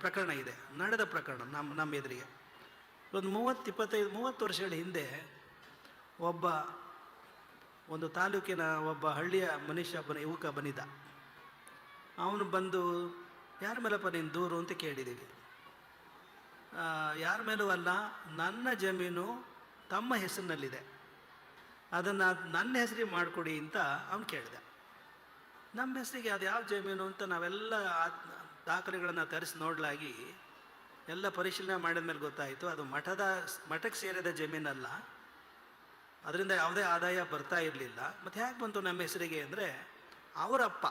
ಪ್ರಕರಣ ಇದೆ, ನಡೆದ ಪ್ರಕರಣ ನಮ್ಮ ನಮ್ಮ ಎದುರಿಗೆ. ಒಂದು ಮೂವತ್ತು, ಇಪ್ಪತ್ತೈದು, ಮೂವತ್ತು ವರ್ಷಗಳ ಹಿಂದೆ ಒಬ್ಬ ಒಂದು ತಾಲೂಕಿನ ಒಬ್ಬ ಹಳ್ಳಿಯ ಮನುಷ್ಯ ಬನ, ಯುವಕ ಬಂದಿದ್ದ ಅವನು ಬಂದು, ಯಾರ ಮೇಲಪ್ಪ ನೀನು ದೂರು? ಅಂತ ಕೇಳಿದ್ದೀವಿ ಯಾರ ಮೇಲೂ ಅಲ್ಲ, ನನ್ನ ಜಮೀನು ತಮ್ಮ ಹೆಸರಿನಲ್ಲಿದೆ. ಅದನ್ನು ನನ್ನ ಹೆಸರಿಗೆ ಮಾಡಿಕೊಡಿ ಅಂತ ಅವನು ಕೇಳಿದೆ. ನಮ್ಮ ಹೆಸರಿಗೆ ಅದು ಯಾವ ಜಮೀನು? ಅಂತ ನಾವೆಲ್ಲ ದಾಖಲೆಗಳನ್ನು ತರಿಸಿ ನೋಡಲಾಗಿ ಎಲ್ಲ ಪರಿಶೀಲನೆ ಮಾಡಿದ ಮೇಲೆ ಗೊತ್ತಾಯಿತು. ಅದು ಮಠದ ಮಠಕ್ಕೆ ಸೇರಿದ ಜಮೀನಲ್ಲ. ಅದರಿಂದ ಯಾವುದೇ ಆದಾಯ ಬರ್ತಾ ಇರಲಿಲ್ಲ. ಮತ್ತು ಹೇಗೆ ಬಂತು ನಮ್ಮ ಹೆಸರಿಗೆ ಅಂದರೆ ಅವರಪ್ಪ.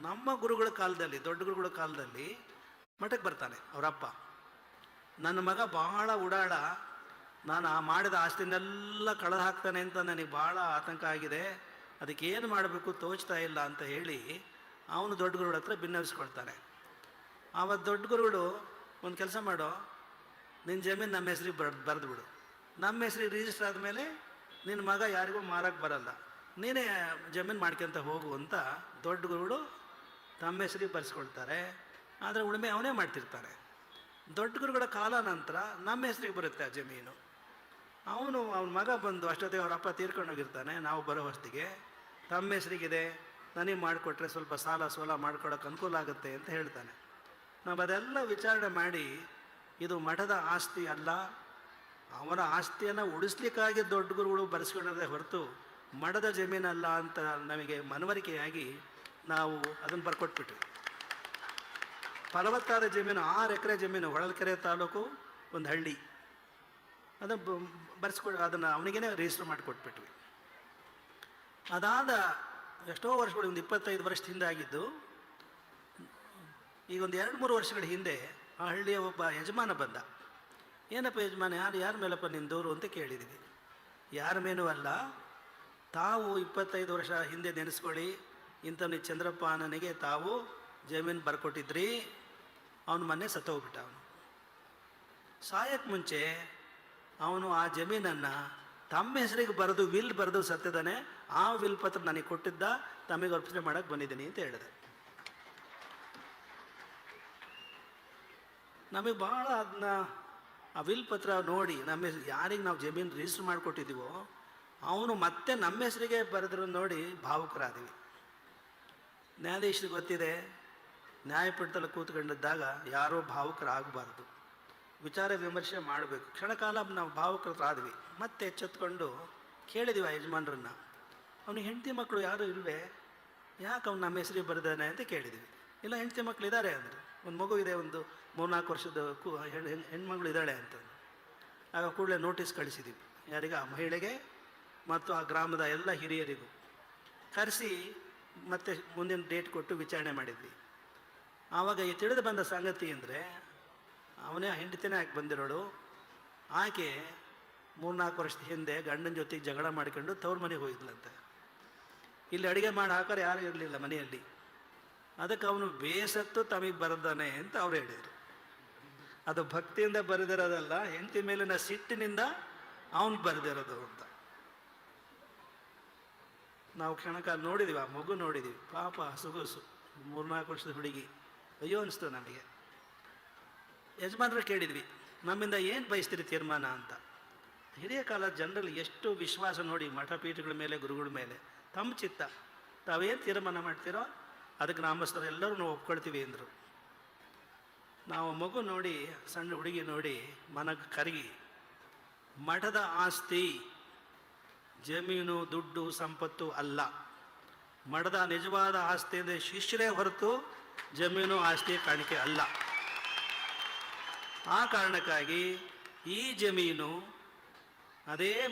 ನಮ್ಮ ಗುರುಗಳ ಕಾಲದಲ್ಲಿ, ದೊಡ್ಡ ಗುರುಗಳ ಕಾಲದಲ್ಲಿ ಮಠಕ್ಕೆ ಬರ್ತಾನೆ ಅವರಪ್ಪ. ನನ್ನ ಮಗ ಬಹಳ ಉಡಾಳ. ನಾನು ಆ ಮಾಡಿದ ಆಸ್ತಿನೆಲ್ಲ ಕಳೆದು ಹಾಕ್ತಾನೆ ಅಂತ ನನಗೆ ಭಾಳ ಆತಂಕ ಆಗಿದೆ. ಅದಕ್ಕೆ ಏನು ಮಾಡಬೇಕು ತೋಚ್ತಾ ಇಲ್ಲ ಅಂತ ಹೇಳಿ ಅವನು ದೊಡ್ಡ ಗುರುಗಳ ಹತ್ರ ಭಿನ್ನವಿಸ್ಕೊಳ್ತಾನೆ ಆವತ್ತು ದೊಡ್ಡ ಗುರುಗಳು ಒಂದು ಕೆಲಸ ಮಾಡೋ ನಿನ್ನ ಜಮೀನು ನಮ್ಮ ಹೆಸ್ರಿಗೆ ಬರ್ ಬರೆದು ಬಿಡು ನಮ್ಮ ಹೆಸ್ರಿಗೆ ರಿಜಿಸ್ಟರ್ ಆದಮೇಲೆ ನಿನ್ನ ಮಗ ಯಾರಿಗೂ ಮಾರಕ್ಕೆ ಬರಲ್ಲ. ನೀನೇ ಜಮೀನು ಮಾಡ್ಕೊಂತ ಹೋಗು ಅಂತ ದೊಡ್ಡ ಗುರುಗಳು ತಮ್ಮ ಹೆಸರಿಗೆ ಬರೆಸ್ಕೊಳ್ತಾರೆ. ಆದರೆ ಉಳುಮೆ ಅವನೇ ಮಾಡ್ತಿರ್ತಾನೆ ದೊಡ್ಡ ಗುರುಗಳ ಕಾಲ ನಂತರ ನಮ್ಮ ಹೆಸರಿಗೆ ಬರುತ್ತೆ ಆ ಜಮೀನು. ಅವನು ಅವನ ಮಗ ಬಂದು ಅಷ್ಟೊತ್ತಿಗೆ ಅವ್ರ ಅಪ್ಪ ತೀರ್ಕೊಂಡು ಹೋಗಿರ್ತಾನೆ, ನಾವು ಬರೋ ಹೊತ್ತಿಗೆ. ತಮ್ಮ ಹೆಸರಿಗಿದೆ, ನನಗೆ ಮಾಡಿಕೊಟ್ರೆ ಸ್ವಲ್ಪ ಸಾಲ ಸೋಲ ಮಾಡ್ಕೊಡೋಕೆ ಅನುಕೂಲ ಆಗುತ್ತೆ ಅಂತ ಹೇಳ್ತಾನೆ. ನಾವು ಅದೆಲ್ಲ ವಿಚಾರಣೆ ಮಾಡಿ, ಇದು ಮಠದ ಆಸ್ತಿ ಅಲ್ಲ, ಅವನ ಆಸ್ತಿಯನ್ನು ಉಳಿಸ್ಲಿಕ್ಕಾಗಿ ದೊಡ್ಡ ಗುರುಗಳು ಬರೆಸ್ಕೊಂಡ್ರೆ ಹೊರತು ಮಠದ ಜಮೀನಲ್ಲ ಅಂತ ನಮಗೆ ಮನವರಿಕೆಯಾಗಿ ನಾವು ಅದನ್ನು ಬರ್ಕೊಟ್ಬಿಟ್ವಿ. ಫಲವತ್ತಾದ ಜಮೀನು, ಆರು ಎಕರೆ ಜಮೀನು, ಹೊಳಲ್ಕೆರೆ ತಾಲೂಕು ಒಂದು ಹಳ್ಳಿ. ಅದನ್ನು ಬರ್ಸ್ಕೊ, ಅದನ್ನು ಅವನಿಗೇನೆ ರಿಜಿಸ್ಟರ್ ಮಾಡಿಕೊಟ್ಬಿಟ್ವಿ. ಅದಾದ ಎಷ್ಟೋ ವರ್ಷಗಳು, ಒಂದು ಇಪ್ಪತ್ತೈದು ವರ್ಷದಿಂದ ಆಗಿದ್ದು ಈಗ ಒಂದು ಎರಡು ಮೂರು ವರ್ಷಗಳ ಹಿಂದೆ ಆ ಹಳ್ಳಿಯ ಒಬ್ಬ ಯಜಮಾನ ಬಂದ. ಏನಪ್ಪ ಯಜಮಾನ ಯಾರು ಯಾರ ಮೇಲಪ್ಪ ದೂರು ಅಂತ ಕೇಳಿದ್ದೀವಿ ಯಾರ ಮೇಲೂ ಅಲ್ಲ, ತಾವು ಇಪ್ಪತ್ತೈದು ವರ್ಷ ಹಿಂದೆ ನೆನೆಸ್ಕೊಳ್ಳಿ ಇಂಥವ್ನಿಗೆ ಚಂದ್ರಪ್ಪ ನನಗೆ ತಾವು ಜಮೀನು ಬರ್ಕೊಟ್ಟಿದ್ರಿ, ಅವನು ಮೊನ್ನೆ ಸತ್ತೋಗ್ಬಿಟ್ಟ ಅವನು. ಸಾಯಕ್ಕೆ ಮುಂಚೆ ಅವನು ಆ ಜಮೀನನ್ನು ತಮ್ಮ ಹೆಸರಿಗೆ ಬರೆದು, ವಿಲ್ ಬರೆದು ಸತ್ತಿದ್ದಾನೆ, ಆ ವಿಲ್ ಪತ್ರ ನನಗೆ ಕೊಟ್ಟಿದ್ದ, ತಮಗೆ ಅರ್ಪಣೆ ಮಾಡೋಕ್ಕೆ ಬಂದಿದ್ದೀನಿ ಅಂತ ಹೇಳಿದೆ. ನಮಗೆ ಭಾಳ ಅದನ್ನ ಆ ವಿಲ್ ಪತ್ರ ನೋಡಿ ನಮ್ಮ ಹೆಸರು ಯಾರಿಗೆ ನಾವು ಜಮೀನು ರಿಜಿಸ್ಟರ್ ಮಾಡಿಕೊಟ್ಟಿದ್ದೀವೋ, ಅವನು ಮತ್ತೆ ನಮ್ಮ ಹೆಸರಿಗೆ ಬರೆದ್ರು ನೋಡಿ ಭಾವುಕರಾದೀವಿ. ನ್ಯಾಯಾಧೀಶರಿಗೆ ಗೊತ್ತಿದೆ, ನ್ಯಾಯಪೀಠದಲ್ಲಿ ಕೂತ್ಕೊಂಡಿದ್ದಾಗ ಯಾರೂ ಭಾವುಕರಾಗಬಾರ್ದು. ವಿಚಾರ ವಿಮರ್ಶೆ ಮಾಡಬೇಕು. ಕ್ಷಣಕಾಲ ನಾವು ಭಾವುಕರಾದ್ವಿ. ಮತ್ತೆ ಎಚ್ಚೆತ್ಕೊಂಡು ಕೇಳಿದ್ವಿ ಆ ಯಜಮಾನ್ರನ್ನ. ಅವನಿಗೆ ಹೆಂಡತಿ ಮಕ್ಕಳು ಯಾರೂ ಇಲ್ವೇ? ಯಾಕೆ ಅವ್ನು ನಮ್ಮ ಹೆಸರಿಗೆ ಬರೆದಾನೆ ಅಂತ ಕೇಳಿದ್ವಿ. ಇಲ್ಲ, ಹೆಂಡತಿ ಮಕ್ಕಳು ಇದ್ದಾರೆ ಅಂದರು. ಒಂದು ಮಗು ಇದೆ, ಒಂದು ಮೂರ್ನಾಲ್ಕು ವರ್ಷದ ಕು ಹೆಣ್ಣು ಹೆಣ್ಮಗಳು ಇದ್ದಾಳೆ ಅಂತ ಆಗ ಕೂಡಲೇ ನೋಟಿಸ್ ಕಳಿಸಿದ್ದೀವಿ ಯಾರಿಗೆ? ಆ ಮಹಿಳೆಗೆ ಮತ್ತು ಆ ಗ್ರಾಮದ ಎಲ್ಲ ಹಿರಿಯರಿಗೂ. ಕರೆಸಿ ಮತ್ತೆ ಮುಂದಿನ ಡೇಟ್ ಕೊಟ್ಟು ವಿಚಾರಣೆ ಮಾಡಿದ್ವಿ. ಆವಾಗ ಈ ತಿಳಿದು ಬಂದ ಸಂಗತಿ ಅಂದರೆ, ಅವನೇ ಹೆಂಡತಿನೇ ಆಕೆ ಬಂದಿರೋಳು. ಆಕೆ ಮೂರ್ನಾಲ್ಕು ವರ್ಷದ ಹಿಂದೆ ಗಂಡನ ಜೊತೆಗೆ ಜಗಳ ಮಾಡ್ಕೊಂಡು ತವ್ರ ಮನೆಗೆ ಹೋಗಿದ್ಲಂತೆ. ಇಲ್ಲಿ ಅಡುಗೆ ಮಾಡಿ ಹಾಕೋರು ಯಾರೂ ಇರಲಿಲ್ಲ ಮನೆಯಲ್ಲಿ. ಅದಕ್ಕೆ ಅವನು ಬೇಸತ್ತು ತಮಗೆ ಬರೆದಾನೆ ಅಂತ ಅವ್ರು ಹೇಳಿದರು. ಅದು ಭಕ್ತಿಯಿಂದ ಬರೆದಿರೋದಲ್ಲ, ಹೆಂಡತಿ ಮೇಲಿನ ಸಿಟ್ಟಿನಿಂದ ಅವನು ಬರೆದಿರೋದು ಅಂತ. ನಾವು ಕ್ಷಣಕಾಲ ನೋಡಿದ್ವಿ, ಆ ಮಗು ನೋಡಿದ್ವಿ, ಪಾಪ ಸುಗುಸು ಮೂರ್ನಾಲ್ಕು ವರ್ಷದ ಹುಡುಗಿ. ಅಯ್ಯೋ ಅನಿಸ್ತು ನಮಗೆ. ಯಜಮಾನ್ರು ಕೇಳಿದ್ವಿ, ನಮ್ಮಿಂದ ಏನು ಬಯಸ್ತೀರಿ ತೀರ್ಮಾನ ಅಂತ. ಹಿರಿಯ ಕಾಲದ ಜನರಲ್ಲಿ ಎಷ್ಟು ವಿಶ್ವಾಸ ನೋಡಿ ಮಠಪೀಠಗಳ ಮೇಲೆ, ಗುರುಗಳ ಮೇಲೆ, ತಮ್ಮ ಚಿತ್ತ, ತಾವೇನು ತೀರ್ಮಾನ ಮಾಡ್ತೀರೋ ಅದಕ್ಕೆ ಗ್ರಾಮಸ್ಥರು ಎಲ್ಲರೂ ನಾವು ಒಪ್ಕೊಳ್ತೀವಿ ಅಂದರು. ನಾವು ಮಗು ನೋಡಿ, ಸಣ್ಣ ಹುಡುಗಿ ನೋಡಿ, ಮನಗೆ ಕರಗಿ, ಮಠದ ಆಸ್ತಿ, ಜಮೀನು, ದುಡ್ಡು, ಸಂಪತ್ತು ಅಲ್ಲ. ಮಠದ ನಿಜವಾದ ಆಸ್ತಿ ಅಂದರೆ ಶಿಷ್ಯರೇ ಹೊರತು ಜಮೀನು, ಆಸ್ತಿ, ಕಾಣಿಕೆ ಅಲ್ಲ. ಆ ಕಾರಣಕ್ಕಾಗಿ ಈ ಜಮೀನು, ಅದೇ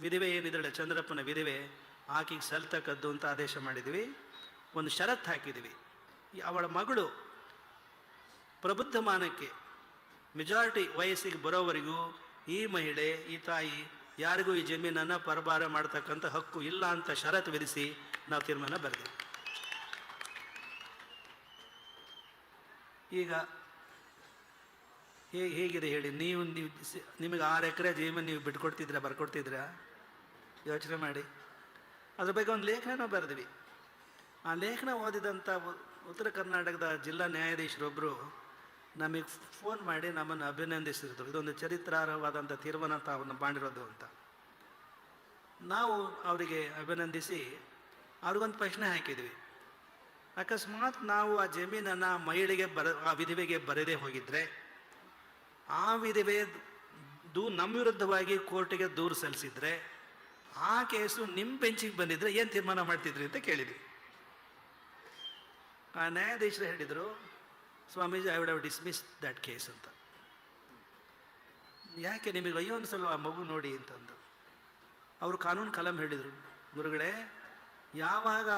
ವಿಧವೆ ಏನಿದ್ದಾಳೆ, ಚಂದ್ರಪ್ಪನ ವಿಧವೆ, ಆಕೆಗೆ ಸಲ್ತಕ್ಕದ್ದು ಅಂತ ಆದೇಶ ಮಾಡಿದ್ವಿ. ಒಂದು ಷರತ್ತು ಹಾಕಿದ್ದೀವಿ. ಅವಳ ಮಗಳು ಪ್ರಬುದ್ಧಮಾನಕ್ಕೆ ಮೆಜಾರಿಟಿ ವಯಸ್ಸಿಗೆ ಬರೋವರೆಗೂ ಈ ಮಹಿಳೆ, ಈ ತಾಯಿ ಯಾರಿಗೂ ಈ ಜಮೀನನ್ನು ಪರಭಾರ ಮಾಡ್ತಕ್ಕಂಥ ಹಕ್ಕು ಇಲ್ಲ ಅಂತ ಷರತ್ತು ವಿಧಿಸಿ ನಾವು ತೀರ್ಮಾನ ಬರೆದೆವು. ಈಗ ಹೇಗೆ ಹೇಗಿದೆ ಹೇಳಿ, ನೀವು ನೀವು ನಿಮಗೆ ಆರು ಎಕರೆ ಜಮೀನು ನೀವು ಬಿಟ್ಕೊಡ್ತಿದ್ರ ಬರ್ಕೊಡ್ತಿದ್ರ ಯೋಚನೆ ಮಾಡಿ. ಅದ್ರ ಬಗ್ಗೆ ಒಂದು ಲೇಖನ ಬರೆದ್ವಿ. ಆ ಲೇಖನ ಓದಿದಂಥ ಉತ್ತರ ಕರ್ನಾಟಕದ ಜಿಲ್ಲಾ ನ್ಯಾಯಾಧೀಶರೊಬ್ಬರು ನಮಗೆ ಫೋನ್ ಮಾಡಿ ನಮ್ಮನ್ನು ಅಭಿನಂದಿಸಿದ್ರು. ಇದೊಂದು ಚರಿತ್ರಾರ್ಹವಾದಂಥ ತೀರ್ಮಾನ ತಾವನ್ನು ಮಾಡಿರೋದು ಅಂತ. ನಾವು ಅವರಿಗೆ ಅಭಿನಂದಿಸಿ ಅವ್ರಿಗೊಂದು ಪ್ರಶ್ನೆ ಹಾಕಿದ್ವಿ. ಅಕಸ್ಮಾತ್ ನಾವು ಆ ಜಮೀನನ್ನು ಮಹಿಳೆಗೆ ಬರ, ಆ ವಿಧವೆಗೆ ಬರದೇ ಹೋಗಿದ್ರೆ ಆ ವಿಧವೆ ದೂ, ನಮ್ಮ ವಿರುದ್ಧವಾಗಿ ಕೋರ್ಟಿಗೆ ದೂರು ಸಲ್ಲಿಸಿದ್ರೆ ಆ ಕೇಸು ನಿಮ್ಮ ಬೆಂಚಿಗೆ ಬಂದಿದ್ರೆ ಏನು ತೀರ್ಮಾನ ಮಾಡ್ತಿದ್ರಿ ಅಂತ ಕೇಳಿದ್ವಿ. ಆ ನ್ಯಾಯಾಧೀಶರು ಹೇಳಿದರು, Swamiji I would have dismiss that case ಅಂತ. ಯಾಕೆ ನಿಮಗೆ ಅಯ್ಯೋ ಅನ್ಸಲ್ವ ಆ ಮಗು ನೋಡಿ ಅಂತಂದು. ಅವರು ಕಾನೂನು ಕಲಂ ಹೇಳಿದರು, ಗುರುಗಳೇ, ಯಾವಾಗ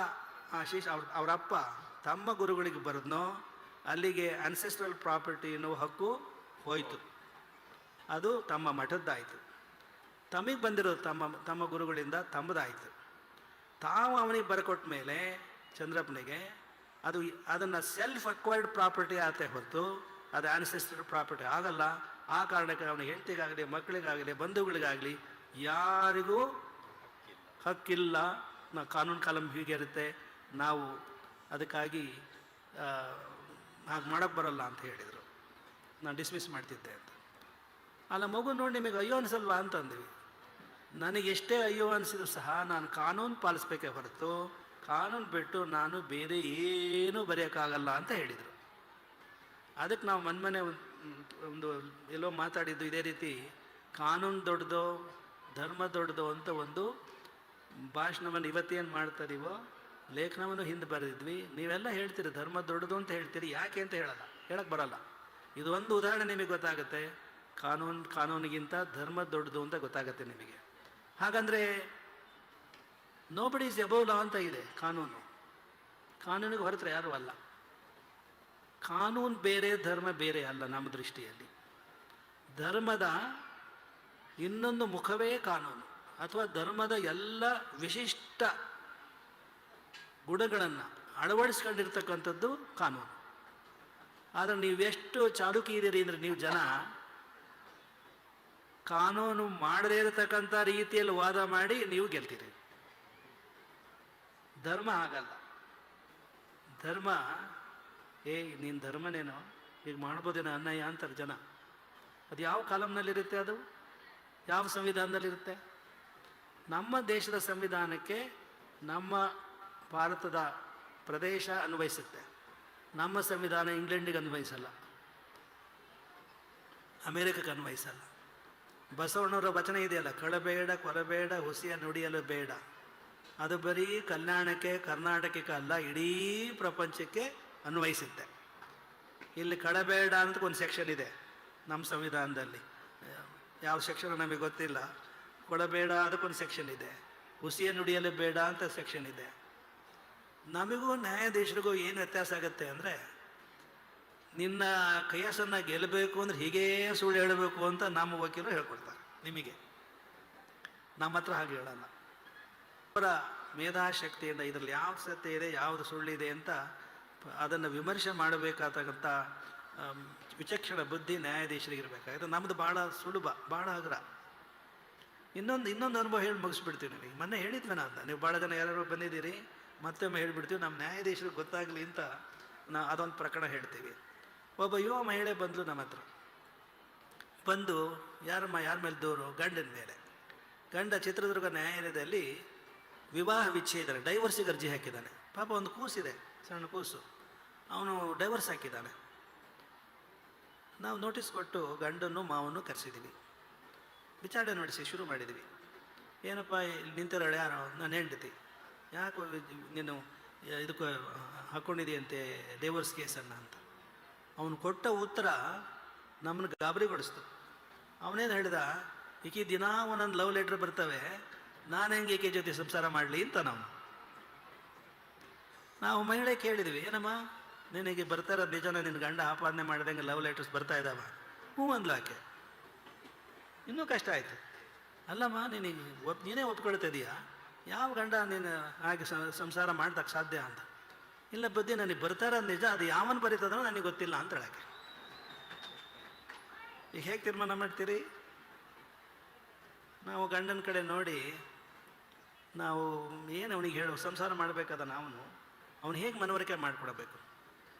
ಆ ಶೀಶ್, ಅವ್ರ ಅವರಪ್ಪ ತಮ್ಮ ಗುರುಗಳಿಗೆ ಬರೋದ್ನೋ, ಅಲ್ಲಿಗೆ ಅನ್ಸೆಸ್ಟ್ರಲ್ ಪ್ರಾಪರ್ಟಿ ಎನ್ನುವ ಹಕ್ಕು ಹೋಯಿತು. ಅದು ತಮ್ಮ ಮಠದ್ದಾಯಿತು. ತಮಗೆ ಬಂದಿರೋದು ತಮ್ಮ ತಮ್ಮ ಗುರುಗಳಿಂದ ತಮ್ಮದಾಯಿತು. ತಾವು ಅವನಿಗೆ ಬರ್ಕೊಟ್ಟ ಮೇಲೆ ಚಂದ್ರಪ್ಪನಿಗೆ ಅದು ಅದನ್ನು ಸೆಲ್ಫ್ ಅಕ್ವೈರ್ಡ್ ಪ್ರಾಪರ್ಟಿ ಆತೆ ಹೊರತು ಅದು ಆನ್ಸೆಸ್ಟರ್ ಪ್ರಾಪರ್ಟಿ ಆಗಲ್ಲ. ಆ ಕಾರಣಕ್ಕೆ ಅವನ ಹೆಂಡತಿಗಾಗಲಿ, ಮಕ್ಕಳಿಗಾಗಲಿ, ಬಂಧುಗಳಿಗಾಗಲಿ ಯಾರಿಗೂ ಹಕ್ಕಿಲ್ಲ. ನಾ ಕಾನೂನು ಕಾಲಂ ಹೀಗೆ ಇರುತ್ತೆ. ನಾವು ಅದಕ್ಕಾಗಿ ಹಾಗೆ ಮಾಡೋಕ್ಕೆ ಬರಲ್ಲ ಅಂತ ಹೇಳಿದರು. ನಾನು ಡಿಸ್ಮಿಸ್ ಮಾಡ್ತಿದ್ದೆ ಅಂತ. ಅಲ್ಲ, ಮಗು ನೋಡಿ ನಿಮಗೆ ಅಯ್ಯೋ ಅನಿಸಲ್ವಾ ಅಂತಂದ್ವಿ. ನನಗೆ ಎಷ್ಟೇ ಅಯ್ಯೋ ಅನಿಸಿದ್ರು ಸಹ ನಾನು ಕಾನೂನು ಪಾಲಿಸ್ಬೇಕೇ ಹೊರತು ಕಾನೂನು ಬಿಟ್ಟು ನಾನು ಬೇರೆ ಏನೂ ಬರೆಯೋಕ್ಕಾಗಲ್ಲ ಅಂತ ಹೇಳಿದರು. ಅದಕ್ಕೆ ನಾವು ಮನ್ಮನೆ ಒಂದು ಎಲ್ಲೋ ಮಾತಾಡಿದ್ದು ಇದೇ ರೀತಿ, ಕಾನೂನು ದೊಡ್ಡದೋ, ಧರ್ಮ ದೊಡ್ಡದೋ ಅಂತ ಒಂದು ಭಾಷಣವನ್ನು ಇವತ್ತೇನು ಮಾಡ್ತಾರೀವೋ ಲೇಖನವನ್ನು ಹಿಂದೆ ಬರೆದಿದ್ವಿ. ನೀವೆಲ್ಲ ಹೇಳ್ತೀರಿ ಧರ್ಮ ದೊಡ್ಡದು ಅಂತ ಹೇಳ್ತೀರಿ, ಯಾಕೆ ಅಂತ ಹೇಳಲ್ಲ ಹೇಳಕ್ಕೆ ಬರಲ್ಲ. ಇದು ಒಂದು ಉದಾಹರಣೆ ನಿಮಗೆ ಗೊತ್ತಾಗುತ್ತೆ. ಕಾನೂನು, ಕಾನೂನಿಗಿಂತ ಧರ್ಮ ದೊಡ್ಡದು ಅಂತ ಗೊತ್ತಾಗುತ್ತೆ ನಿಮಗೆ. ಹಾಗಂದರೆ ನೋಬಡಿ ಇಸ್ ಎಬೌ ಅಂತ ಇದೆ, ಕಾನೂನು. ಕಾನೂನಿಗೆ ಹೊರತ್ರ ಯಾರೂ ಅಲ್ಲ. ಕಾನೂನು ಬೇರೆ, ಧರ್ಮ ಬೇರೆ ಅಲ್ಲ ನಮ್ಮ ದೃಷ್ಟಿಯಲ್ಲಿ. ಧರ್ಮದ ಇನ್ನೊಂದು ಮುಖವೇ ಕಾನೂನು, ಅಥವಾ ಧರ್ಮದ ಎಲ್ಲ ವಿಶಿಷ್ಟ ಗುಣಗಳನ್ನು ಅಳವಡಿಸ್ಕೊಂಡಿರ್ತಕ್ಕಂಥದ್ದು ಕಾನೂನು. ಆದರೆ ನೀವೆಷ್ಟು ಇದ್ದೀರಿ ಅಂದರೆ ನೀವು ಜನ ಕಾನೂನು ಮಾಡದೇ ಇರತಕ್ಕಂಥ ರೀತಿಯಲ್ಲಿ ವಾದ ಮಾಡಿ ನೀವು ಗೆಲ್ತೀರಿ ಧರ್ಮ ಆಗಲ್ಲ. ಧರ್ಮ, ಏ, ನೀನು ಧರ್ಮನೇನೋ? ಈಗ ಮಾಡ್ಬೋದೇನೋ ಅನ್ಯಾಯ ಅಂತಾರೆ ಜನ. ಅದು ಯಾವ ಕಾಲಮ್ನಲ್ಲಿರುತ್ತೆ ಅದು? ಯಾವ ಸಂವಿಧಾನದಲ್ಲಿರುತ್ತೆ? ನಮ್ಮ ದೇಶದ ಸಂವಿಧಾನಕ್ಕೆ ನಮ್ಮ ಭಾರತದ ಪ್ರದೇಶ ಅನ್ವಯಿಸುತ್ತೆ. ನಮ್ಮ ಸಂವಿಧಾನ ಇಂಗ್ಲೆಂಡಿಗೆ ಅನ್ವಯಿಸಲ್ಲ. ಅಮೇರಿಕಕ್ಕೆ ಅನ್ವಯಿಸಲ್ಲ. ಬಸವಣ್ಣವರ ವಚನ ಇದೆಯಲ್ಲ, ಕಳಬೇಡ, ಕೊರಬೇಡ, ಹುಸಿಯ ನುಡಿಯಲು ಬೇಡ. ಅದು ಬರೀ ಕಲ್ಯಾಣಕ್ಕೆ, ಕರ್ನಾಟಕಕ್ಕೆ ಅಲ್ಲ, ಇಡೀ ಪ್ರಪಂಚಕ್ಕೆ ಅನ್ವಯಿಸುತ್ತೆ. ಇಲ್ಲಿ ಕಳಬೇಡ ಅಂತ ಒಂದು ಸೆಕ್ಷನ್ ಇದೆ ನಮ್ಮ ಸಂವಿಧಾನದಲ್ಲಿ. ಯಾವ ಸೆಕ್ಷನ್ ನಮಗೆ ಗೊತ್ತಿಲ್ಲ. ಕೊಡಬೇಡ ಅದಕ್ಕೊಂದು ಸೆಕ್ಷನ್ ಇದೆ. ಹುಸಿಯ ನುಡಿಯಲು ಬೇಡ ಅಂತ ಸೆಕ್ಷನ್ ಇದೆ. ನಮಗೂ ನ್ಯಾಯಾಧೀಶರಿಗೂ ಏನು ವ್ಯತ್ಯಾಸ ಆಗುತ್ತೆ ಅಂದರೆ, ನಿನ್ನ ಕೈಯಸನ್ನು ಗೆಲ್ಲಬೇಕು ಅಂದ್ರೆ ಹೀಗೇ ಸುಳ್ಳು ಹೇಳಬೇಕು ಅಂತ ನಮ್ಮ ವಕೀಲರು ಹೇಳ್ಕೊಡ್ತಾರೆ ನಿಮಗೆ. ನಮ್ಮ ಹತ್ರ ಹಾಗೆ ಹೇಳಲ್ಲ. ಅವರ ಮೇಧಾಶಕ್ತಿಯಿಂದ ಇದರಲ್ಲಿ ಯಾವ ಸತ್ಯ ಇದೆ, ಯಾವುದು ಸುಳ್ಳಿದೆ ಅಂತ ಅದನ್ನು ವಿಮರ್ಶೆ ಮಾಡಬೇಕಾದಂಥ ವಿಚಕ್ಷಣ ಬುದ್ಧಿ ನ್ಯಾಯಾಧೀಶರಿಗೆ ಇರಬೇಕಾಗಿದೆ ನಮ್ಮದು ಭಾಳ ಸುಲಭ ಭಾಳ ಅಗ್ರ ಇನ್ನೊಂದು ಇನ್ನೊಂದು ಅನುಭವ ಹೇಳಿ ಮುಗಿಸ್ಬಿಡ್ತೀವಿ ನಿಮಗೆ. ಮೊನ್ನೆ ಹೇಳಿದ್ವಿ ನಾನು, ನೀವು ಭಾಳ ಜನ ಯಾರು ಬಂದಿದ್ದೀರಿ, ಮತ್ತೊಮ್ಮೆ ಹೇಳಿಬಿಡ್ತೀವಿ, ನಮ್ಮ ನ್ಯಾಯಾಧೀಶರಿಗೆ ಗೊತ್ತಾಗಲಿ ಅಂತ ನಾ ಅದೊಂದು ಪ್ರಕರಣ ಹೇಳ್ತೀವಿ. ಒಬ್ಬ ಯುವ ಮಹಿಳೆ ಬಂದಳು ನಮ್ಮ ಹತ್ರ. ಬಂದು ಯಾರಮ್ಮ, ಯಾರ ಮೇಲೆ ದೂರು? ಗಂಡನ ಮೇಲೆ. ಗಂಡ ಚಿತ್ರದುರ್ಗ ನ್ಯಾಯಾಲಯದಲ್ಲಿ ವಿವಾಹ ವಿಚ್ಛೇದನ ಡೈವರ್ಸಿಗೆ ಅರ್ಜಿ ಹಾಕಿದ್ದಾನೆ. ಪಾಪ ಒಂದು ಕೂಸಿದೆ ಸಣ್ಣ ಕೂಸು. ಅವನು ಡೈವರ್ಸ್ ಹಾಕಿದ್ದಾನೆ. ನಾವು ನೋಟಿಸ್ ಕೊಟ್ಟು ಗಂಡನ್ನು ಮಾವನ್ನು ಕರೆಸಿದ್ದೀವಿ ವಿಚಾರಣೆ ನಡೆಸಿ ಶುರು ಮಾಡಿದ್ವಿ. ಏನಪ್ಪ, ಇಲ್ಲಿ ನಿಂತಿರೋಳೆ ನಾನು ಹೆಂಡತಿ. ಯಾಕೆ ನೀನು ಇದಕ್ಕೆ ಹಾಕ್ಕೊಂಡಿದೆಯಂತೆ ಡೈವರ್ಸ್ ಕೇಸನ್ನು ಅಂತ. ಅವನು ಕೊಟ್ಟ ಉತ್ತರ ನಮ್ಮನ್ನು ಗಾಬರಿಗೊಳಿಸ್ತು. ಅವನೇನು ಹೇಳಿದ ಈಕೆ ದಿನ ಒಂದೊಂದು ಲವ್ ಲೆಟ್ರ್ ಬರ್ತವೆ. ನಾನು ಹೆಂಗೆ ಈಕೆ ಜೊತೆ ಸಂಸಾರ ಮಾಡಲಿ ಅಂತ ನಾವು. ನಾವು ಮಹಿಳೆ ಕೇಳಿದ್ವಿ, ಏನಮ್ಮ, ನಿನಗೆ ಬರ್ತಾರ ನಿಜನ? ನಿನ್ನ ಗಂಡ ಆಪಾದನೆ ಮಾಡಿದಂಗೆ ಲವ್ ಲೆಟರ್ಸ್ ಬರ್ತಾ ಇದ್ದಾವ ಹ್ಞೂ ಅಂದ್ಲು ಆಕೆ. ಇನ್ನೂ ಕಷ್ಟ ಆಯಿತು. ಅಲ್ಲಮ್ಮ, ನಿನಗೆ ಒಪ್, ನೀನೇ ಒಪ್ಕೊಳ್ತಿದೀಯಾ ಯಾವ ಗಂಡ ನೀನು ಹಾಗೆ ಸಂಸಾರ ಮಾಡ್ದಕ್ಕೆ ಸಾಧ್ಯ ಅಂತ. ಇಲ್ಲ ಬುದ್ಧಿ, ನನಗೆ ಬರ್ತಾರ ನಿಜ, ಅದು ಯಾವನ್ ಬರೀತದೋ ನನಗೆ ಗೊತ್ತಿಲ್ಲ ಅಂತ ಹೇಳಕ್ಕೆ. ಈಗ ಹೇಗೆ ತೀರ್ಮಾನ ಮಾಡ್ತೀರಿ? ನಾವು ಗಂಡನ ಕಡೆ ನೋಡಿ ನಾವು ಏನು ಅವನಿಗೆ ಹೇಳು ಸಂಸಾರ ಮಾಡಬೇಕಾದ ನಾವು ಅವನು ಹೇಗೆ ಮನವರಿಕೆ ಮಾಡಿಕೊಡಬೇಕು?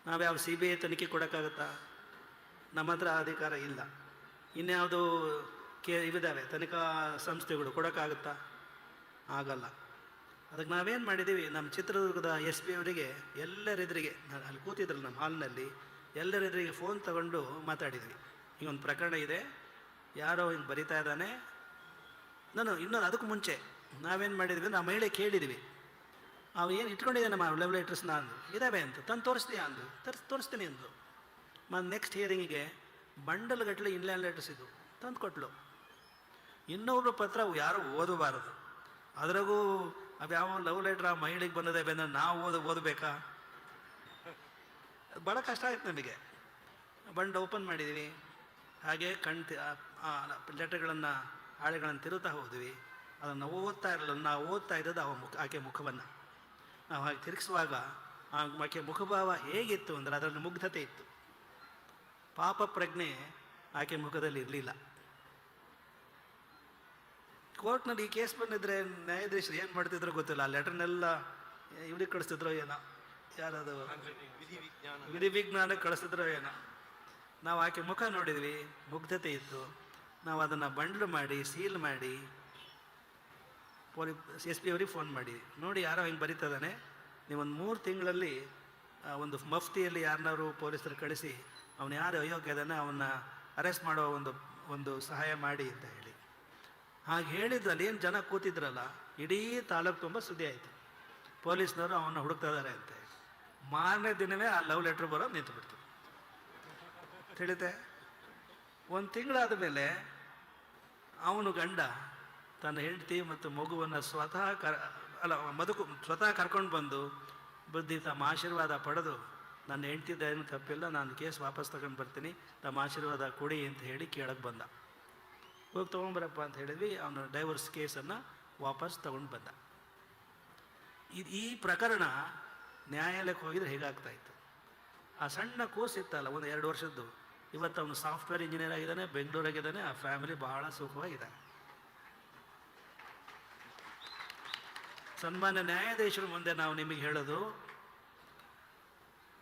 ನಾವು ಯಾವ ಸಿ ಬಿ ಐ ತನಿಖೆ ಕೊಡೋಕ್ಕಾಗುತ್ತಾ? ನಮ್ಮ ಹತ್ರ ಅಧಿಕಾರ ಇಲ್ಲ. ಇನ್ಯಾವುದು ಕೇ ಇವಿದ್ದಾವೆ ತನಿಖಾ ಸಂಸ್ಥೆಗಳು ಕೊಡೋಕ್ಕಾಗುತ್ತಾ? ಆಗಲ್ಲ. ಅದಕ್ಕೆ ನಾವೇನು ಮಾಡಿದ್ದೀವಿ ನಮ್ಮ ಚಿತ್ರದುರ್ಗದ ಎಸ್ ಪಿ ಅವರಿಗೆ ಎಲ್ಲರೆದುರಿಗೆ ನಾನು ಅಲ್ಲಿ ಕೂತಿದ್ರು ನಮ್ಮ ಹಾಲ್ನಲ್ಲಿ, ಎಲ್ಲರೆದುರಿಗೆ ಫೋನ್ ತಗೊಂಡು ಮಾತಾಡಿದ್ವಿ. ಈಗ ಒಂದು ಪ್ರಕರಣ ಇದೆ, ಯಾರೋ ಹಿಂಗೆ ಬರಿತಾ ಇದ್ದಾನೆ, ನಾನು ಇನ್ನೊಂದು ಅದಕ್ಕೂ ಮುಂಚೆ ನಾವೇನು ಮಾಡಿದ್ವಿ? ಆ ಮಹಿಳೆ ಕೇಳಿದ್ವಿ. ಅವು ಏನು ಮಾ ಲವ್ ಲೆಟರ್ಸ್ನ ಅಂದು. ಇದಾವೆ ಅಂತ ತಂದು ತೋರಿಸ್ತೀಯ ಅಂದು. ತರ್ಸ್, ತೋರಿಸ್ತೀನಿ ಅಂದು. ಮತ್ತು ನೆಕ್ಸ್ಟ್ ಹಿಯರಿಂಗಿಗೆ ಬಂಡಲ್ ಗಟ್ಟಲೆ ಇನ್ಲ್ಯಾಂಡ್ ಲೆಟರ್ಸ್ ಇದು ತಂದು ಕೊಟ್ಲು. ಇನ್ನೊಬ್ಬರು ಪತ್ರ ಯಾರು ಓದಬಾರದು. ಅದ್ರಾಗೂ ಅದ್ಯಾವ ಲವ್ ಲೆಟ್ರ್ ಆ ಮಹಿಳೆಗೆ ಬಂದದೆ ಬಂದ್ರೆ ನಾವು ಓದ, ಓದಬೇಕಾ? ಭಾಳ ಕಷ್ಟ ಆಯ್ತು ನಮಗೆ. ಬಂಡ್ ಓಪನ್ ಮಾಡಿದ್ದೀವಿ ಹಾಗೆ ಕಣ್ ಲೆಟರ್ಗಳನ್ನು ಹಾಳೆಗಳನ್ನು ತಿರುತ್ತಾ ಹೋದ್ವಿ. ಅದನ್ನು ಓದ್ತಾ ಇರಲಿಲ್ಲ ನಾವು ಓದ್ತಾ ಇದ್ದದ್ದು ಅವ ಮುಖ, ಆಕೆ ಮುಖವನ್ನು. ನಾವು ಹಾಗೆ ತಿರುಗಿಸುವಾಗ ಆಕೆ ಮುಖಭಾವ ಹೇಗಿತ್ತು ಅಂದರೆ ಅದರಲ್ಲಿ ಮುಗ್ಧತೆ ಇತ್ತು. ಪಾಪ ಪ್ರಜ್ಞೆ ಆಕೆ ಮುಖದಲ್ಲಿ ಇರಲಿಲ್ಲ. ಕೋರ್ಟ್ನಲ್ಲಿ ಈ ಕೇಸ್ ಬಂದಿದ್ರೆ ನ್ಯಾಯಾಧೀಶರು ಏನು ಮಾಡ್ತಿದ್ರು ಗೊತ್ತಿಲ್ಲ, ಆ ಲೆಟರ್ನೆಲ್ಲ ಇವ್ರಿಗೆ ಕಳಿಸ್ತಿದ್ರೋ ಏನೋ, ಯಾರದು? ವಿಧಿ ವಿಜ್ಞಾನಕ್ಕೆ ಕಳಿಸಿದ್ರೋ ಏನೋ. ನಾವು ಆಕೆ ಮುಖ ನೋಡಿದ್ವಿ, ಮುಗ್ಧತೆ ಇತ್ತು. ನಾವು ಅದನ್ನು ಬಂಡ್ಲು ಮಾಡಿ, ಸೀಲ್ ಮಾಡಿ ಪೊಲಿ ಎಸ್ ಪಿ ಅವ್ರಿಗೆ ಫೋನ್ ಮಾಡಿ. ನೋಡಿ ಯಾರೋ ಹಿಂಗೆ ಬರೀತದಾನೆ. ನೀವೊಂದು ಮೂರು ತಿಂಗಳಲ್ಲಿ ಒಂದು ಮಫ್ತಿಯಲ್ಲಿ ಯಾರನ್ನಾರು ಪೊಲೀಸರು ಕಳಿಸಿ, ಅವನು ಯಾರು ಅಯೋಗ್ಯ ಇದ್ದಾನೆ ಅವನ್ನ ಅರೆಸ್ಟ್ ಮಾಡೋ ಒಂದು ಒಂದು ಸಹಾಯ ಮಾಡಿ ಅಂತ ಹೇಳಿ. ಹಾಗೆ ಹೇಳಿದ್ರಲ್ಲಿ ಏನು ಜನ ಕೂತಿದ್ರಲ್ಲ, ಇಡೀ ತಾಲೂಕು ತುಂಬ ಸುದ್ದಿ ಆಯಿತು. ಪೊಲೀಸ್ನವರು ಅವನ್ನ ಹುಡುಕ್ತಾ ಇದ್ದಾರೆ ಅಂತ ಮಾರನೇ ದಿನವೇ ಆ ಲವ್ ಲೆಟ್ರ್ ಬರೋದು ನಿಂತುಬಿಡ್ತು. ತಿಳಿತೆ? ಒಂದು ತಿಂಗಳಾದ ಮೇಲೆ ಅವನು ಗಂಡ ತನ್ನ ಹೆಂಡತಿ ಮತ್ತು ಮಗುವನ್ನು ಸ್ವತಃ ಕರ್, ಅಲ್ಲ, ಮದುಕು, ಸ್ವತಃ ಕರ್ಕೊಂಡು ಬಂದು, ಬುದ್ಧಿ ತಮ್ಮ ಆಶೀರ್ವಾದ ಪಡೆದು, ನನ್ನ ಹೆಂಡತಿ ದಯನ ತಪ್ಪಿಲ್ಲ, ನಾನು ಕೇಸ್ ವಾಪಸ್ ತಗೊಂಡು ಬರ್ತೀನಿ, ತಮ್ಮ ಆಶೀರ್ವಾದ ಕೊಡಿ ಅಂತ ಹೇಳಿ ಕೇಳಕ್ಕೆ ಬಂದ. ಹೋಗಿ ತೊಗೊಂಬರಪ್ಪ ಅಂತ ಹೇಳಿದ್ವಿ, ಅವನ ಡೈವರ್ಸ್ ಕೇಸನ್ನು ವಾಪಸ್ ತಗೊಂಡು ಬಂದ. ಇದು ಈ ಪ್ರಕರಣ ನ್ಯಾಯಾಲಯಕ್ಕೆ ಹೋಗಿದ್ರೆ ಹೇಗಾಗ್ತಾ ಇತ್ತು? ಆ ಸಣ್ಣ ಕೋರ್ಸ್ ಇತ್ತಲ್ಲ, ಒಂದು ಎರಡು ವರ್ಷದ್ದು, ಇವತ್ತು ಅವನು ಸಾಫ್ಟ್ವೇರ್ ಇಂಜಿನಿಯರ್ ಆಗಿದ್ದಾನೆ, ಬೆಂಗಳೂರಾಗಿದ್ದಾನೆ, ಆ ಫ್ಯಾಮಿಲಿ ಬಹಳ ಸುಖವಾಗಿದೆ ಸನ್ಮಾನ್ಯ ನ್ಯಾಯಾಧೀಶರ ಮುಂದೆ ನಾವು ನಿಮಗೆ ಹೇಳೋದು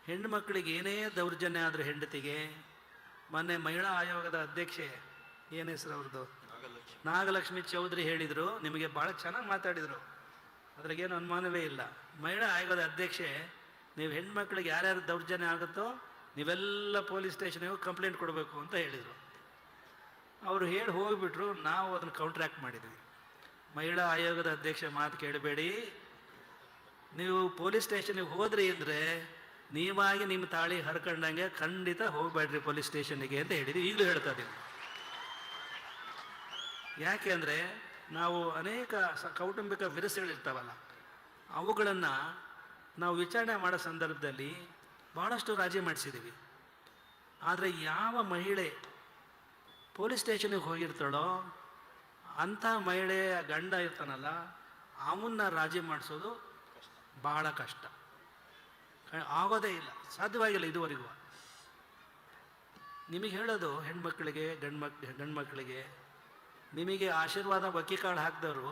ಹೆಣ್ಣು ಮಕ್ಕಳಿಗೆ ಏನೇ ದೌರ್ಜನ್ಯ ಆದರೂ ಹೆಂಡತಿಗೆ ಮೊನ್ನೆ ಮಹಿಳಾ ಆಯೋಗದ ಅಧ್ಯಕ್ಷೆ ಏನು ಹೆಸರು ಅವ್ರದ್ದು? ನಾಗಲಕ್ಷ್ಮಿ. ಚೌಧರಿ ಹೇಳಿದರು ನಿಮಗೆ ಭಾಳ ಚೆನ್ನಾಗಿ ಮಾತಾಡಿದರು. ಅದ್ರಾಗೇನು ಅನುಮಾನವೇ ಇಲ್ಲ. ಮಹಿಳಾ ಆಯೋಗದ ಅಧ್ಯಕ್ಷೆ ನೀವು ಹೆಣ್ಮಕ್ಳಿಗೆ ಯಾರ್ಯಾರು ದೌರ್ಜನ್ಯ ಆಗುತ್ತೋ ನೀವೆಲ್ಲ ಪೊಲೀಸ್ ಸ್ಟೇಷನ್ಗೆ ಕಂಪ್ಲೇಂಟ್ ಕೊಡಬೇಕು ಅಂತ ಹೇಳಿದರು. ಅವರು ಹೇಳಿ ಹೋಗಿಬಿಟ್ರು ನಾವು ಅದನ್ನು ಕೌಂಟ್ರಾಕ್ಟ್ ಮಾಡಿದ್ವಿ. ಮಹಿಳಾ ಆಯೋಗದ ಅಧ್ಯಕ್ಷ ಮಾತು ಕೇಳಬೇಡಿ. ನೀವು ಪೊಲೀಸ್ ಸ್ಟೇಷನ್ಗೆ ಹೋದ್ರಿ ಅಂದರೆ ನೀವಾಗಿ ನಿಮ್ಮ ತಾಳಿ ಹರ್ಕೊಂಡಂಗೆ ಖಂಡಿತ ಹೋಗಬೇಡ್ರಿ ಪೊಲೀಸ್ ಸ್ಟೇಷನ್ಗೆ ಅಂತ ಹೇಳಿದ್ವಿ. ಈಗಲೂ ಹೇಳ್ತಾ ಯಾಕೆ ಅಂದರೆ ನಾವು ಅನೇಕ ಸ ಕೌಟುಂಬಿಕ ವಿರಸಗಳಿರ್ತಾವಲ್ಲ, ಅವುಗಳನ್ನು ನಾವು ವಿಚಾರಣೆ ಮಾಡೋ ಸಂದರ್ಭದಲ್ಲಿ ಭಾಳಷ್ಟು ರಾಜಿ ಮಾಡಿಸಿದ್ದೀವಿ ಆದರೆ ಯಾವ ಮಹಿಳೆ ಪೊಲೀಸ್ ಸ್ಟೇಷನಿಗೆ ಹೋಗಿರ್ತಾಳೋ ಅಂಥ ಮಹಿಳೆಯ ಗಂಡ ಇರ್ತಾನಲ್ಲ, ಅವನ್ನ ರಾಜಿ ಮಾಡಿಸೋದು ಬಹಳ ಕಷ್ಟ. ಆಗೋದೇ ಇಲ್ಲ, ಸಾಧ್ಯವಾಗಿಲ್ಲ ಇದುವರೆಗೂ. ನಿಮಗೆ ಹೇಳೋದು, ಹೆಣ್ಮಕ್ಳಿಗೆ ಗಂಡ್ಮಕ್ ಗಂಡು ಮಕ್ಕಳಿಗೆ ನಿಮಗೆ ಆಶೀರ್ವಾದ ಕಾಳು ಹಾಕಿದವರು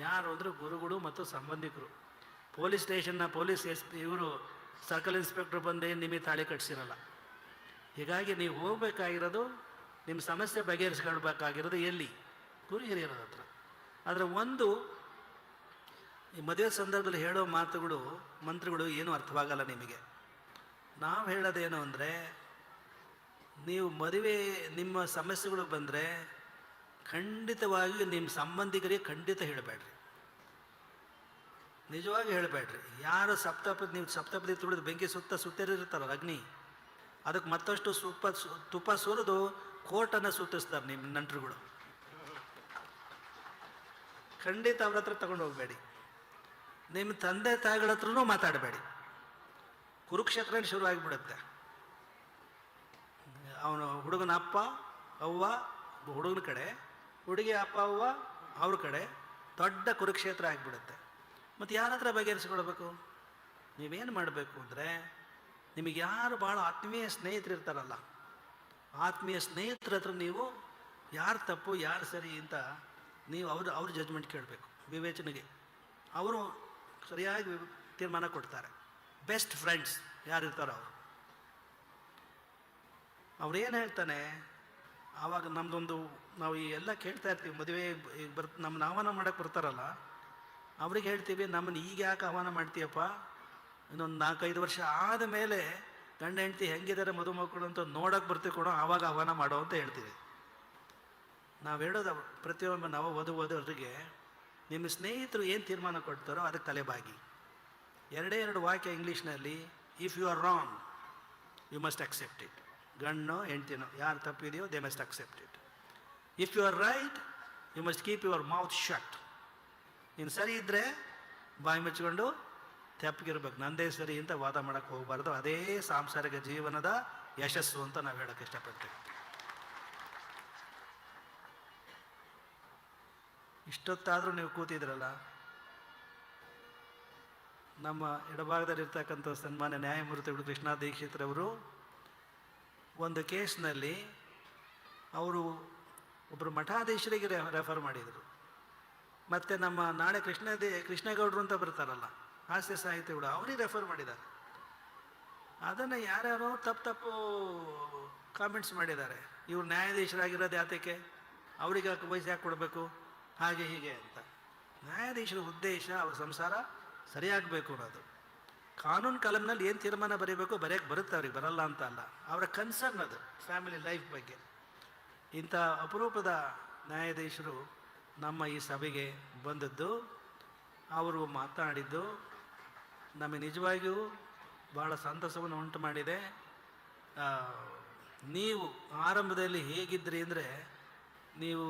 ಯಾರು ಅಂದರೆ ಗುರುಗಳು ಮತ್ತು ಸಂಬಂಧಿಕರು. ಪೊಲೀಸ್ ಸ್ಟೇಷನ್ನ ಪೊಲೀಸ್ ಎಸ್, ಇವರು ಸರ್ಕಲ್ ಇನ್ಸ್ಪೆಕ್ಟರ್ ಬಂದೇ ನಿಮಗೆ ತಾಳಿ ಕಟ್ಸಿರಲ್ಲ. ಹೀಗಾಗಿ ನೀವು ಹೋಗಬೇಕಾಗಿರೋದು, ನಿಮ್ಮ ಸಮಸ್ಯೆ ಬಗೆಹರಿಸ್ಕೊಳ್ಬೇಕಾಗಿರೋದು ಎಲ್ಲಿ? ಗುರು ಹಿರಿಯರ ಹತ್ರ. ಆದರೆ ಒಂದು ಈ ಮದುವೆ ಸಂದರ್ಭದಲ್ಲಿ ಹೇಳೋ ಮಾತುಗಳು, ಮಂತ್ರಗಳು ಏನೂ ಅರ್ಥವಾಗಲ್ಲ ನಿಮಗೆ. ನಾವು ಹೇಳೋದೇನು ಅಂದರೆ, ನೀವು ಮದುವೆ ನಿಮ್ಮ ಸಮಸ್ಯೆಗಳು ಬಂದರೆ ಖಂಡಿತವಾಗಿ ನಿಮ್ಮ ಸಂಬಂಧಿಕರಿಗೆ ಖಂಡಿತ ಹೇಳಬೇಡ್ರಿ. ನಿಜವಾಗಿ ಹೇಳಬೇಡ್ರಿ. ಯಾರು ಸಪ್ತಪದಿ, ನೀವು ಸಪ್ತಪದಿ ತುಳಿದು ಬೆಂಕಿ ಸುತ್ತ ಸುತ್ತಿರಿರ್ತಾರಲ್ಲ ಅಗ್ನಿ, ಅದಕ್ಕೆ ಮತ್ತಷ್ಟು ಸುಪ್ಪ ತುಪ್ಪ ಸುರಿದು ಕೋಟನ್ನು ಸುತ್ತಿಸ್ತಾರೆ ನಿಮ್ಮ ನಂಟರುಗಳು. ಖಂಡಿತ ಅವ್ರ ಹತ್ರ ತಗೊಂಡು ಹೋಗಬೇಡಿ. ನಿಮ್ಮ ತಂದೆ ತಾಯಿಗಳ ಹತ್ರನೂ ಮಾತಾಡಬೇಡಿ. ಕುರುಕ್ಷೇತ್ರ ಶುರು ಆಗಿಬಿಡುತ್ತೆ. ಅವನು ಹುಡುಗನ ಅಪ್ಪ, ಅವ್ವ, ಹುಡುಗನ ಕಡೆ, ಹುಡುಗಿ, ಅಪ್ಪ, ಅವ್ವ, ಅವ್ರ ಕಡೆ ದೊಡ್ಡ ಕುರುಕ್ಷೇತ್ರ ಆಗಿಬಿಡುತ್ತೆ. ಮತ್ತು ಯಾರ ಹತ್ರ ಬಗೆಹರಿಸ್ಕೊಳ್ಬೇಕು ನೀವೇನು ಮಾಡಬೇಕು ಅಂದರೆ ನಿಮಗೆ ಯಾರು ಭಾಳ ಆತ್ಮೀಯ ಸ್ನೇಹಿತರು ಇರ್ತಾರಲ್ಲ, ಆತ್ಮೀಯ ಸ್ನೇಹಿತರ ಹತ್ರ ನೀವು ಯಾರು ತಪ್ಪು, ಯಾರು ಸರಿ ಅಂತ ನೀವು ಅವ್ರ ಅವ್ರ ಜಜ್ಮೆಂಟ್ ಕೇಳಬೇಕು, ವಿವೇಚನೆಗೆ. ಅವರು ಸರಿಯಾಗಿ ತೀರ್ಮಾನ ಕೊಡ್ತಾರೆ. ಬೆಸ್ಟ್ ಫ್ರೆಂಡ್ಸ್ ಯಾರು ಇರ್ತಾರೋ ಅವರು ಅವ್ರೇನು ಹೇಳ್ತಾನೆ, ಆವಾಗ ನಮ್ಮದೊಂದು ನಾವು ಈ ಎಲ್ಲ ಕೇಳ್ತಾ ಇರ್ತೀವಿ, ಮದುವೆ ಈಗ ಬರ್ ನಮ್ಮನ್ನ ಆಹ್ವಾನ ಮಾಡೋಕ್ಕೆ ಬರ್ತಾರಲ್ಲ, ಅವ್ರಿಗೆ ಹೇಳ್ತೀವಿ ನಮ್ಮನ್ನು ಈಗ ಯಾಕೆ ಆಹ್ವಾನ ಮಾಡ್ತೀಯಪ್ಪ? ಇನ್ನೊಂದು ನಾಲ್ಕೈದು ವರ್ಷ ಆದ ಮೇಲೆ ಗಂಡ ಹೆಂಡತಿ ಹೆಂಗಿದ್ದಾರೆ ಮದುಮಕ್ಕಳು ಅಂತ ನೋಡೋಕೆ ಬರ್ತೀವಿ ಕೂಡ, ಆವಾಗ ಆಹ್ವಾನ ಮಾಡೋ ಅಂತ ಹೇಳ್ತೀವಿ. ನಾವು ಹೇಳೋದು ಪ್ರತಿಯೊಬ್ಬ ನಾವು ವಧುವರಿಗೆ ನಿಮ್ಮ ಸ್ನೇಹಿತರು ಏನು ತೀರ್ಮಾನ ಕೊಡ್ತಾರೋ ಅದಕ್ಕೆ ತಲೆಬಾಗಿ. ಎರಡೇ ಎರಡು ವಾಕ್ಯ ಇಂಗ್ಲೀಷ್ನಲ್ಲಿ if you are wrong you must accept it ಗಣ್ಣೋ ಹೆಂಡ್ತಿನೋ, ಯಾರು ತಪ್ಪಿದೆಯೋ they must accept it if you are right you must keep your mouth shut ನೀನು ಸರಿ ಇದ್ದರೆ ಬಾಯಿ ಮುಚ್ಕೊಂಡು ತೆಪ್ಪಗಿರ್ಬೇಕು. ನಂದೇ ಸರಿ ಅಂತ ವಾದ ಮಾಡೋಕ್ಕೆ ಹೋಗಬಾರ್ದು. ಅದೇ ಸಾಂಸಾರಿಕ ಜೀವನದ ಯಶಸ್ಸು ಅಂತ ನಾವು ಹೇಳೋಕ್ಕೆ ಇಷ್ಟಪಡ್ತೀವಿ. ಇಷ್ಟೊತ್ತಾದರೂ ನೀವು ಕೂತಿದ್ರಲ್ಲ? ನಮ್ಮ ಎಡಭಾಗದಲ್ಲಿರ್ತಕ್ಕಂಥ ಸನ್ಮಾನ್ಯ ನ್ಯಾಯಮೂರ್ತಿಗಳು ಕೃಷ್ಣ ದೀಕ್ಷಿತ್ರವರು ಒಂದು ಕೇಸ್ನಲ್ಲಿ ಅವರು ಒಬ್ಬರು ಮಠಾಧೀಶರಿಗೆ ರೆಫರ್ ಮಾಡಿದರು. ಮತ್ತು ನಮ್ಮ ನಾಳೆ ಕೃಷ್ಣದೇ ಕೃಷ್ಣೇಗೌಡರು ಅಂತ ಬರ್ತಾರಲ್ಲ, ಹಾಸ್ಯ ಸಾಹಿತಿಗಳು ಅವರಿಗೆ ರೆಫರ್ ಮಾಡಿದ್ದಾರೆ. ಅದನ್ನು ಯಾರ್ಯಾರೋ ತಪ್ಪು ತಪ್ಪು ಕಾಮೆಂಟ್ಸ್ ಮಾಡಿದ್ದಾರೆ. ಇವ್ರು ನ್ಯಾಯಾಧೀಶರಾಗಿರೋದು ಯಾತಕ್ಕೆ? ಅವ್ರಿಗೆ ವಯಸ್ಸು ಯಾಕೆ ಕೊಡಬೇಕು? ಹಾಗೆ ಹೀಗೆ ಅಂತ. ನ್ಯಾಯಾಧೀಶರ ಉದ್ದೇಶ ಅವ್ರ ಸಂಸಾರ ಸರಿಯಾಗಬೇಕು ಅನ್ನೋದು. ಕಾನೂನು ಕಾಲಮ್ನಲ್ಲಿ ಏನು ತೀರ್ಮಾನ ಬರೀಬೇಕು? ಬರೆಯೋಕ್ಕೆ ಬರುತ್ತೆ ಅವ್ರಿಗೆ, ಬರಲ್ಲ ಅಂತ ಅಲ್ಲ. ಅವರ ಕನ್ಸರ್ನ್ ಅದು ಫ್ಯಾಮಿಲಿ ಲೈಫ್ ಬಗ್ಗೆ. ಇಂಥ ಅಪರೂಪದ ನ್ಯಾಯಾಧೀಶರು ನಮ್ಮ ಈ ಸಭೆಗೆ ಬಂದದ್ದು, ಅವರು ಮಾತನಾಡಿದ್ದು ನಮಗೆ ನಿಜವಾಗಿಯೂ ಬಹಳ ಸಂತಸವನ್ನು ಉಂಟು ಮಾಡಿದೆ. ನೀವು ಆರಂಭದಲ್ಲಿ ಹೇಗಿದ್ರಿ ಅಂದರೆ ನೀವು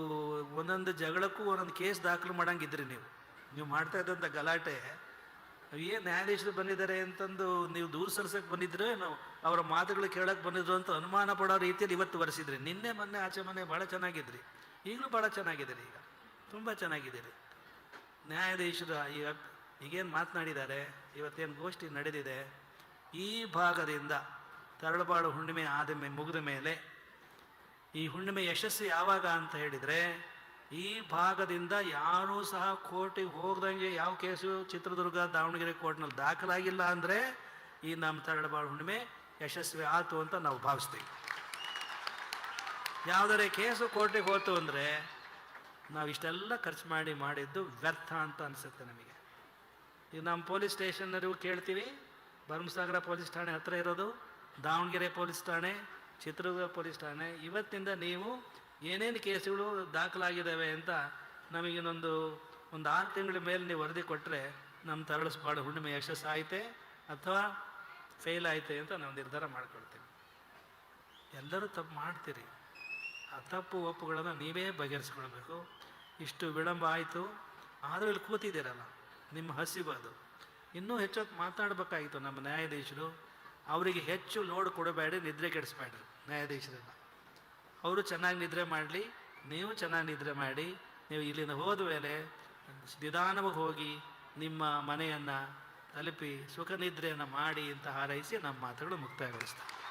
ಒಂದೊಂದು ಜಗಳಕ್ಕೂ ಒಂದೊಂದು ಕೇಸ್ ದಾಖಲು ಮಾಡಂಗಿದ್ರಿ ನೀವು. ನೀವು ಮಾಡ್ತಾ ಇದ್ದಂಥ ಗಲಾಟೆ ಏನು ನ್ಯಾಯಾಧೀಶರು ಬಂದಿದ್ದಾರೆ ಅಂತಂದು ನೀವು ದೂರ ಸಲ್ಸಕ್ಕೆ ಬಂದಿದ್ರು ನಾವು ಅವರ ಮಾತುಗಳು ಕೇಳಕ್ಕೆ ಬಂದಿದ್ರು ಅಂತ ಅನುಮಾನ ಪಡೋ ರೀತಿಯಲ್ಲಿ ಇವತ್ತು ವರೆಸಿದ್ರಿ. ನಿನ್ನೆ, ಮೊನ್ನೆ, ಆಚೆ ಮನೆ ಭಾಳ ಚೆನ್ನಾಗಿದ್ರಿ. ಈಗಲೂ ಭಾಳ ಚೆನ್ನಾಗಿದ್ದೀರಿ ಈಗ. ತುಂಬ ಚೆನ್ನಾಗಿದ್ದೀರಿ. ನ್ಯಾಯಾಧೀಶರು ಈಗ ಈಗೇನು ಮಾತನಾಡಿದ್ದಾರೆ, ಇವತ್ತೇನು ಗೋಷ್ಠಿ ನಡೆದಿದೆ, ಈ ಭಾಗದಿಂದ ತರಳಬಾಳು ಹುಣ್ಣಿಮೆ ಆದ ಮೇ ಮುಗಿದ ಮೇಲೆ ಈ ಹುಣ್ಣಿಮೆ ಯಶಸ್ಸು ಯಾವಾಗ ಅಂತ ಹೇಳಿದರೆ, ಈ ಭಾಗದಿಂದ ಯಾರೂ ಸಹ ಕೋರ್ಟಿಗೆ ಹೋಗ್ದಂಗೆ ಯಾವ ಕೇಸು ಚಿತ್ರದುರ್ಗ, ದಾವಣಗೆರೆ ಕೋರ್ಟ್ನಲ್ಲಿ ದಾಖಲಾಗಿಲ್ಲ ಅಂದರೆ ಈ ನಮ್ಮ ತರಳಬಾಳು ಹುಣ್ಣಿಮೆ ಯಶಸ್ವಿ ಆಯಿತು ಅಂತ ನಾವು ಭಾವಿಸ್ತೀವಿ. ಯಾವುದರೆ ಕೇಸು ಕೋರ್ಟಿಗೆ ಹೋಯ್ತು ಅಂದರೆ ನಾವು ಇಷ್ಟೆಲ್ಲ ಖರ್ಚು ಮಾಡಿ ಮಾಡಿದ್ದು ವ್ಯರ್ಥ ಅಂತ ಅನಿಸುತ್ತೆ ನಮಗೆ. ಈಗ ನಮ್ಮ ಪೊಲೀಸ್ ಸ್ಟೇಷನ್ನರಿಗೂ ಕೇಳ್ತೀವಿ. ಭರಮಸಾಗರ ಪೊಲೀಸ್ ಠಾಣೆ ಹತ್ತಿರ ಇರೋದು, ದಾವಣಗೆರೆ ಪೊಲೀಸ್ ಠಾಣೆ ಚಿತ್ರದುರ್ಗ ಪೊಲೀಸ್ ಠಾಣೆ ಇವತ್ತಿಂದ ನೀವು ಏನೇನು ಕೇಸುಗಳು ದಾಖಲಾಗಿದ್ದಾವೆ ಅಂತ ನಮಗಿನ್ನೊಂದು ಒಂದು ಆರು ತಿಂಗಳ ಮೇಲೆ ನೀವು ವರದಿ ಕೊಟ್ಟರೆ ನಮ್ಮ ತರಳಿಸ್ಬಾಡು ಹುಣ್ಣಿಮೆ ಯಶಸ್ಸು ಆಯ್ತೆ ಅಥವಾ ಫೇಲ್ ಆಯ್ತೆ ಅಂತ ನಾವು ನಿರ್ಧಾರ ಮಾಡ್ಕೊಳ್ತೀವಿ. ಎಲ್ಲರೂ ತಪ್ಪು ಮಾಡ್ತೀರಿ. ಆ ತಪ್ಪು ಒಪ್ಪುಗಳನ್ನು ನೀವೇ ಬಗೆಹರಿಸ್ಕೊಳ್ಬೇಕು. ಇಷ್ಟು ವಿಳಂಬ ಆಯಿತು. ಆದರೂ ಇಲ್ಲಿ ಕೂತಿದ್ದೀರಲ್ಲ, ನಿಮ್ಮ ಹಸಿಬಾದು ಇನ್ನೂ ಹೆಚ್ಚೊತ್ತು ಮಾತಾಡಬೇಕಾಗಿತ್ತು ನಮ್ಮ ನ್ಯಾಯಾಧೀಶರು. ಅವರಿಗೆ ಹೆಚ್ಚು ಲೋಡ್ ಕೊಡಬೇಡಿ, ನಿದ್ರೆ ಕೆಡಿಸ್ಬೇಡ್ರಿ ನ್ಯಾಯಾಧೀಶರನ್ನ. ಅವರು ಚೆನ್ನಾಗಿ ನಿದ್ರೆ ಮಾಡಲಿ, ನೀವು ಚೆನ್ನಾಗಿ ನಿದ್ರೆ ಮಾಡಿ, ನೀವು ಇಲ್ಲಿಂದ ಹೋದ ಮೇಲೆ ನಿಧಾನವಾಗಿ ಹೋಗಿ ನಿಮ್ಮ ಮನೆಯನ್ನು ತಲುಪಿ ಸುಖ ನಿದ್ರೆಯನ್ನು ಮಾಡಿ ಅಂತ ಹಾರೈಸಿ ನಮ್ಮ ಮಾತುಗಳು ಮುಕ್ತಾಯಗೊಳಿಸ್ತಾರೆ.